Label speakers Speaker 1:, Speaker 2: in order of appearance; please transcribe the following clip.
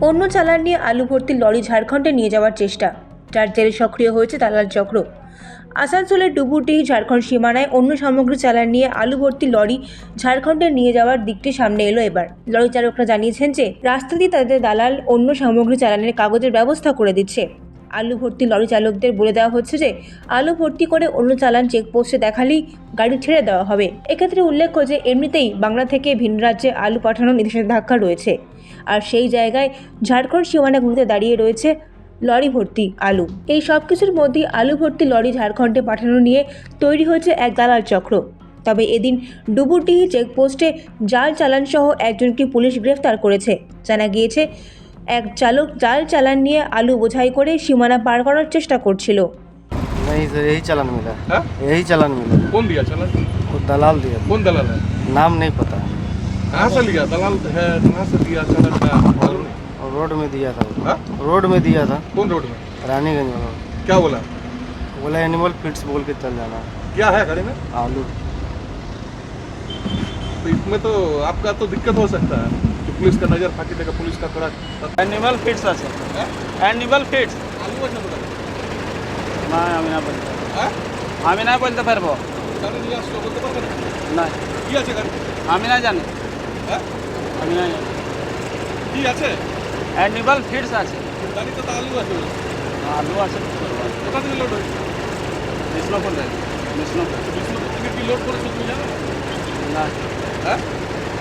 Speaker 1: অন্য চালান নিয়ে আলু ভর্তি লরি ঝাড়খণ্ডে নিয়ে যাওয়ার চেষ্টা। যার জেরে সক্রিয় হয়েছে দালাল চক্র। আসানসোলের ডুবুটি, ঝাড়খণ্ড সীমানায় অন্য সামগ্রী চালান নিয়ে আলু ভর্তি লরি ঝাড়খণ্ডে নিয়ে যাওয়ার দিকটি সামনে এলো এবার। লরি চালকরা জানিয়েছেন যে রাস্তা দিয়ে তাদের দালাল অন্য সামগ্রী চালানের কাগজের ব্যবস্থা করে দিচ্ছে। আলু ভর্তি লরি চালকদের বলে দেওয়া হচ্ছে যে, আলু ভর্তি করে অন্য চালান চেকপোস্টে দেখালেই গাড়ি ছেড়ে দেওয়া হবে। এক্ষেত্রে উল্লেখ্য যে, এমনিতেই বাংলা থেকে ভিন রাজ্যে আলু পাঠানোর নিষেধাজ্ঞা রয়েছে। আর সেই জায়গায় ঝাড়খণ্ড সীমানাগুলিতে দাঁড়িয়ে রয়েছে লরি ভর্তি আলু। এই সব কিছুর মধ্যেই আলু ভর্তি লরি ঝাড়খণ্ডে পাঠানো নিয়ে তৈরি হয়েছে এক দালাল চক্র। তবে এদিন ডুবুরডিহি চেকপোস্টে জাল চালানসহ একজনকে পুলিশ গ্রেফতার করেছে। জানা গিয়েছে এক চালক জাল চালান নিয়ে আলু বোঝাই করে সীমানা পার করার চেষ্টা করছিল
Speaker 2: नहीं सर यही चालान मिला
Speaker 3: हाँ?
Speaker 2: यही चालान मिला
Speaker 3: कौन दिया चालान
Speaker 2: वो दलाल दिया
Speaker 3: कौन दलाल है
Speaker 2: नाम नहीं पता
Speaker 3: कहाँ से लिया दलाल है कहाँ से दिया चालान का मालूम नहीं
Speaker 2: और रोड में दिया था वो।
Speaker 3: हाँ?
Speaker 2: रोड में दिया था
Speaker 3: कौन रोड में
Speaker 2: रानीगंज में
Speaker 3: क्या बोला
Speaker 2: बोला एनिमल फिट्स बोल के चल जाना
Speaker 3: क्या है गाड़ी में
Speaker 2: आलू
Speaker 3: तो इसमें तो आपका तो दिक्कत हो सकता है कि पुलिस का नजर फाकी देगा पुलिस का कड़ा
Speaker 4: অ্যানিমাল ফিডস আছে অ্যানিমাল ফিডস
Speaker 3: आलू আছে তো
Speaker 4: না আমি না বলতে
Speaker 3: হ্যাঁ
Speaker 4: আমি না বলতে পারবো
Speaker 3: গাড়ি নিয়ে আসছো বলতে পারবে না
Speaker 4: না
Speaker 3: কি আছে গাড়ি
Speaker 4: আমি না জানি
Speaker 3: হ্যাঁ
Speaker 4: আমি না জানি
Speaker 3: কি আছে
Speaker 4: অ্যানিমাল ফিডস আছে
Speaker 3: গাড়িতে তো আলু আছে বলছে।
Speaker 4: আলু আছে
Speaker 3: কোথা থেকে লোড হয়েছে
Speaker 4: বিষ্ণুপুর থেকে বিষ্ণুপুর
Speaker 3: বিষ্ণুপুর থেকে কি লোড করেছো তুমি জানো
Speaker 4: না
Speaker 3: হ্যাঁ